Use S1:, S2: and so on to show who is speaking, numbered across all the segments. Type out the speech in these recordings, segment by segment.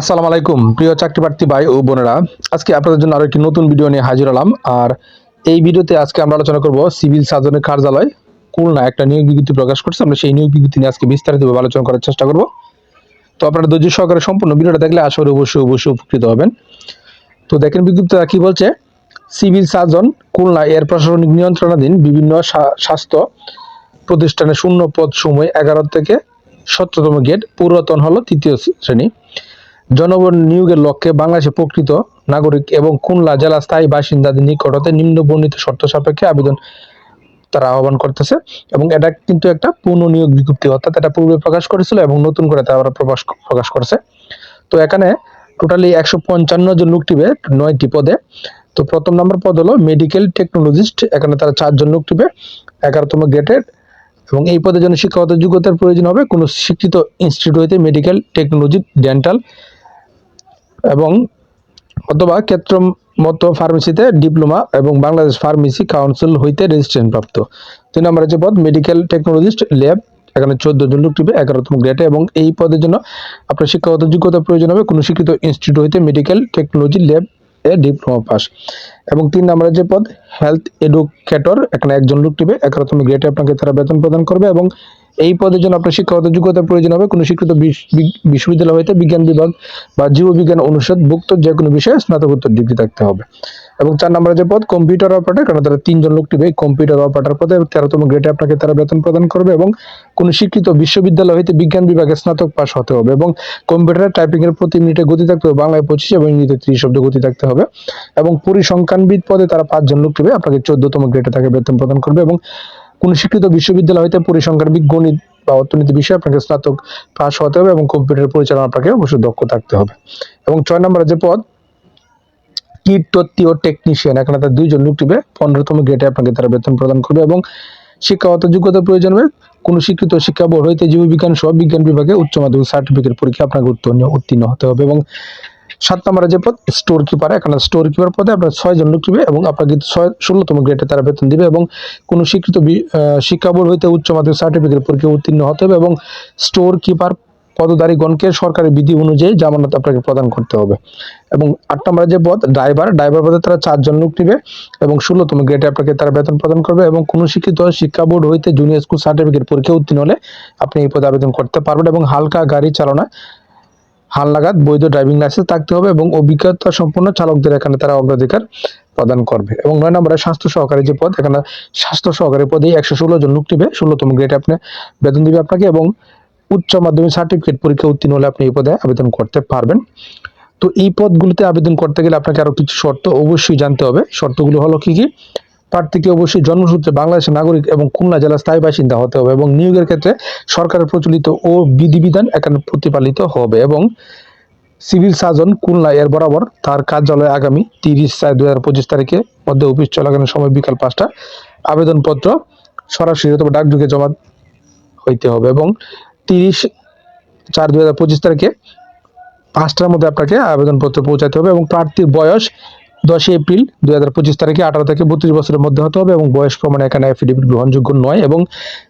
S1: আসসালামু আলাইকুম, প্রিয় চাকরি প্রার্থী ভাই ও বোনেরা। আজকে আপনাদের জন্য আরও একটি নতুন ভিডিও নিয়ে হাজির হলাম। আর এই ভিডিওতে আজকে আমরা আলোচনা করব সিভিল সার্জনের কার্যালয়, খুলনা একটা নিয়োগ বিজ্ঞপ্তি প্রকাশ করছে। আমরা সেই নিয়োগ বিজ্ঞপ্তি নিয়ে আজকে বিস্তারিতভাবে আলোচনা করার চেষ্টা করব। তো আপনারা ধৈর্য সহকারে সম্পূর্ণ ভিডিওটা দেখলে করি অবশ্যই অবশ্যই উপকৃত হবেন। তো দেখেন বিজ্ঞপ্তিটা কি বলছে? সিভিল সার্জন, খুলনা এর প্রশাসনিক নিয়ন্ত্রণাধীন বিভিন্ন স্বাস্থ্য প্রতিষ্ঠানে শূন্য পদ সময় এগারো থেকে সতেরোতম গেট, পুরাতন হলো তৃতীয় শ্রেণি। জনগণ নিয়োগের লক্ষ্যে বাংলাদেশের প্রকৃত নাগরিক এবং খুলনা জেলা স্থায়ী বাসিন্দাদের নিকট হতে নিম্ন বর্ণিত শর্ত সাপেক্ষে আবেদন তারা আহ্বান করতেছে এবং এটা কিন্তু একটা পূর্ণ নিয়োগ বিজ্ঞপ্তি, অর্থাৎ এটা পূর্বে প্রকাশ করেছিল এবং নতুন করে তারা প্রকাশ প্রকাশ করছে। তো এখানে টোটালি একশো পঞ্চান্ন জন লোক টিবে নয়টি পদে। তো প্রথম নম্বর পদ হলো মেডিকেল টেকনোলজিস্ট এখানে তারা চারজন লোক টিবে এগারোতম গ্রেডের এবং এই পদের জন্য শিক্ষাগত যোগ্যতার প্রয়োজন হবে। কোনো শিক্ষিত ইনস্টিটিউট হইতে মেডিকেল টেকনোলজি ডেন্টাল এবং অথবা ক্ষেত্র মতো ফার্মেসিতে ডিপ্লোমা এবং বাংলাদেশ ফার্মেসি কাউন্সিল হইতে রেজিস্ট্রেশন প্রাপ্ত। তিন নম্বর হচ্ছে পদ মেডিকেল টেকনোলজিস্ট ল্যাব এখানে চোদ্দ জন লোক টিপে, এগারোতম গ্রেডে এবং এই পদের জন্য আপনার শিক্ষাগত যোগ্যতা প্রয়োজন হবে। কোনো শিক্ষিত ইনস্টিটিউট হইতে মেডিকেল টেকনোলজি ল্যাব এ ডিপ্লোমা পাস এবং তিন নম্বরের যে পদ হেলথ এডুকেটর এখানে একজন লোক টিপে এগারোতম গ্রেডে আপনাকে তারা বেতন প্রদান করবে এবং এই পদের জন্য আপনার শিক্ষাগত যোগ্যতা প্রয়োজন হবে। কোনো স্বীকৃত বিশ- বিশ্ববিদ্যালয় হইতে বিজ্ঞান বিভাগ বা জীববিজ্ঞান অনুষদ ভুক্ত যে কোনো বিষয়ে স্নাতকোত্তর ডিগ্রি থাকতে হবে। এবং চার নম্বরে যে পদ কম্পিউটার অপারেটর কারণ তারা তিনজন লোক টিবে কম্পিউটার অপারেটর পদে তেরোতম গ্রেডে আপনাকে তারা বেতন প্রদান করবে এবং কোনো স্বীকৃত বিশ্ববিদ্যালয় হইতে বিজ্ঞান বিভাগে স্নাতক পাস হতে হবে এবং কম্পিউটার টাইপিং এর প্রতি মিনিটে গতি থাকতে হবে, বাংলায় পঁচিশ এবং ইংরেজিতে ত্রিশ শব্দ গতি থাকতে হবে এবং পরিসংখ্যানবিদ পদে তারা পাঁচজন লোক টিবে আপনাকে চোদ্দতম গ্রেডে তাকে বেতন প্রদান করবে এবং কোন স্বীকৃত বিশ্ববিদ্যালয় হইতে পরিসংখ্যানবিদ, গণিত বা অর্থনীতি বিষয়ে আপনাকে স্নাতক পাস হতে হবে এবং কম্পিউটার পরিচালনা আপনাকে অবশ্যই দক্ষ থাকতে হবে। এবং ছয় নম্বরে যে পদ কীট তত্ত্বী ও টেকনিশিয়ান এখানে তার দুইজন লোক টিবে পনেরোতম গ্রেডে আপনাকে তারা বেতন প্রদান করবে এবং শিক্ষাগত যোগ্যতা প্রয়োজন হবে। কোনো শিক্ষিত শিক্ষা বোর্ড হইতে জীববিজ্ঞান সহ বিজ্ঞান বিভাগে উচ্চ মাধ্যমিক সার্টিফিকেট পরীক্ষা আপনাকে উত্তীর্ণ উত্তীর্ণ হতে হবে এবং সাত নম্বরে যে পদ স্টোর কিপার এখানে স্টোর কিপার পদে আপনার ছয় জন লোক দিবে এবং আপনাকে ছয়, ষোলোতম গ্রেডে তারা বেতন দিবে এবং কোনো স্বীকৃত শিক্ষা বোর্ড হইতে উচ্চ মাধ্যমিক সার্টিফিকেট পরীক্ষা উত্তীর্ণ হতে হবে এবং স্টোর কিপার পদধারীগণকে সরকারি বিধি অনুযায়ী জামানত আপনাকে প্রদান করতে হবে। এবং আট নম্বরে যে পদ, ড্রাইভার ড্রাইভার পদে তারা চারজন লোক দিবে এবং ষোলোতম গ্রেডে আপনাকে তারা বেতন প্রদান করবে এবং কোনো শিক্ষিত শিক্ষা বোর্ড হইতে জুনিয়র স্কুল সার্টিফিকেট পরীক্ষা উত্তীর্ণ হলে আপনি এই পদে আবেদন করতে পারবেন এবং হালকা গাড়ি চালনা হাল লাগাত বৈধ ড্রাইভিং লাইসেন্স থাকতে হবে এবং অভিজ্ঞতা সম্পন্ন চালকদের এখানে তারা অগ্রাধিকার প্রদান করবে। এবং নয় নম্বরে স্বাস্থ্য সহকারী যে পদ, এখানে স্বাস্থ্য সহকারী পদে একশো ষোলো জন লোক নিবে, ষোলোতম গ্রেডে আপনি বেতন দিবে আপনাকে এবং উচ্চ মাধ্যমিক সার্টিফিকেট পরীক্ষা উত্তীর্ণ হলে আপনি এই পদে আবেদন করতে পারবেন। তো এই পদগুলিতে আবেদন করতে গেলে আপনাকে আরও কিছু শর্ত অবশ্যই জানতে হবে। শর্তগুলো হলো কি কি? প্রার্থীকে অবশ্যই জন্মসূত্রে বাংলাদেশের নাগরিক এবং খুলনা জেলার স্থায়ী বাসিন্দা হতে হবে এবং নিয়োগের ক্ষেত্রে সরকারের প্রচলিত ও বিধিবিধান এখানে প্রতিপালিত হবে এবং সিভিল সার্জন খুলনা এর বরাবর তার কার্যালয়ে আগামী তিরিশ চার দু হাজার পঁচিশ তারিখে মধ্যে অফিস চলাকালীন সময় বিকাল পাঁচটা আবেদনপত্র সরাসরি অথবা ডাকযোগে জমা হইতে হবে এবং তিরিশ চার দু হাজার পঁচিশ তারিখে পাঁচটার মধ্যে আপনাকে আবেদনপত্র পৌঁছাতে হবে এবং প্রার্থীর বয়স দশই এপ্রিল দুই হাজার পঁচিশ তারিখে আঠারো থেকে বত্রিশ বছরের মধ্যে হতে হবে এবং বয়স প্রমাণে এখানে অ্যাফিডেভিট গ্রহণযোগ্য নয় এবং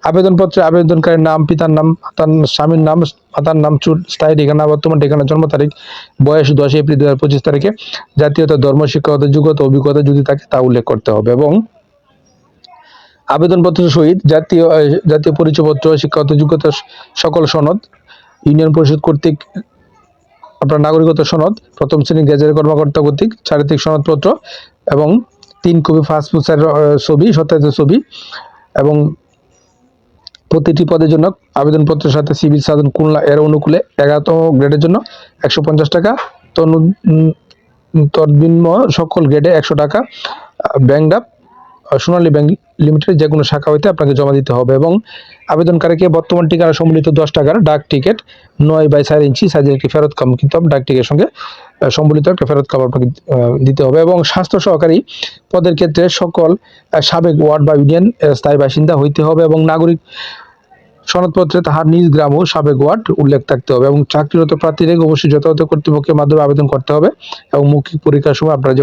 S1: আবেদনপত্রে আবেদনকারীর নাম, পিতার নাম তার স্বামীর নাম, মাতার নাম চুট স্থায়ী ঠিকানা, বর্তমান ঠিকানা, জন্ম তারিখ, বয়স দশই এপ্রিল দু হাজার পঁচিশ তারিখে জাতীয়তা, ধর্ম, শিক্ষাগত যোগ্যতা, অভিজ্ঞতা যদি থাকে তা উল্লেখ করতে হবে এবং আবেদনপত্রের সহিত জাতীয় জাতীয় পরিচয়পত্র শিক্ষাগত যোগ্যতা সকল সনদ ইউনিয়ন পরিষদ কর্তৃক আপনার নাগরিকত্ব সনদ প্রথম শ্রেণির গেজের কর্মকর্তা কর্তৃক চারিত্রিক সনদপত্র এবং তিন কপি আহ, ছবি সত্যায়িত ছবি এবং প্রতিটি পদের জন্য আবেদনপত্রের সাথে সিভিল সার্জন খুলনা এর অনুকূলে এগারোতম গ্রেডের জন্য একশো পঞ্চাশ টাকা তনু তদ্বিন্ম সকল গ্রেডে একশো টাকা ব্যাংক সোনালী ব্যাংক লিমিটেড যে কোনো শাখা হইতে আপনাকে জমা দিতে হবে এবং আবেদনকারীকে বর্তমান ঠিকানা সম্বলিত দশ টাকার ডাক টিকিট নয় বাই চার ইঞ্চি সাইজের একটি ফেরত কাম কিন্তু ডাক টিকিটের সঙ্গে সম্বলিত একটা ফেরত কাম আপনাকে দিতে হবে এবং স্বাস্থ্য সহকারী পদের ক্ষেত্রে সকল সাবেক ওয়ার্ড বা ইউনিয়ন স্থায়ী বাসিন্দা হইতে হবে এবং নাগরিক সনদপত্রে তাহার নিজ গ্রাম ও সাবেক ওয়ার্ড উল্লেখ থাকতে হবে এবং চাকরিরত প্রার্থীদের অবশ্যই যথাযথ কর্তৃপক্ষের মাধ্যমে আবেদন করতে হবে এবং মৌখিক পরীক্ষার সময় আপনার যে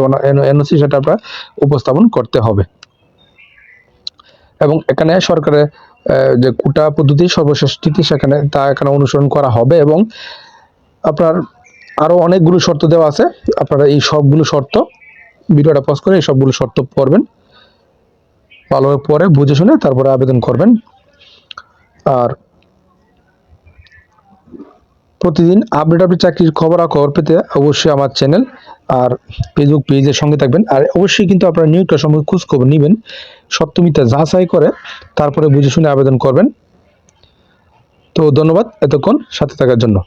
S1: এনওসি সেটা আপনার উপস্থাপন করতে হবে। এবং এখানে সরকারের যে কোটা পদ্ধতি সর্বশেষ নীতি সেখানে তা এখানে অনুসরণ করা হবে এবং আপনার আরও অনেকগুলো শর্ত দেওয়া আছে। আপনারা এই সবগুলো শর্ত, ভিডিওটা পজ করে এই সবগুলো শর্ত পড়বেন। ভালোভাবে পরে বুঝে শুনে তারপরে আবেদন করবেন। আর প্রতিদিন আপডেট আপডেট চাকরির খবর আর খবর পেতে অবশ্যই আমার চ্যানেল আর ফেসবুক পেজের সঙ্গে থাকবেন। আর অবশ্যই কিন্তু আপনারা নিয়োগটা সম্পর্কে খোঁজখবর নেবেন। সত্যমিতা যাচাই করে তারপরে বুঝে শুনে আবেদন করবেন। তো ধন্যবাদ এতক্ষণ সাথে থাকার জন্য।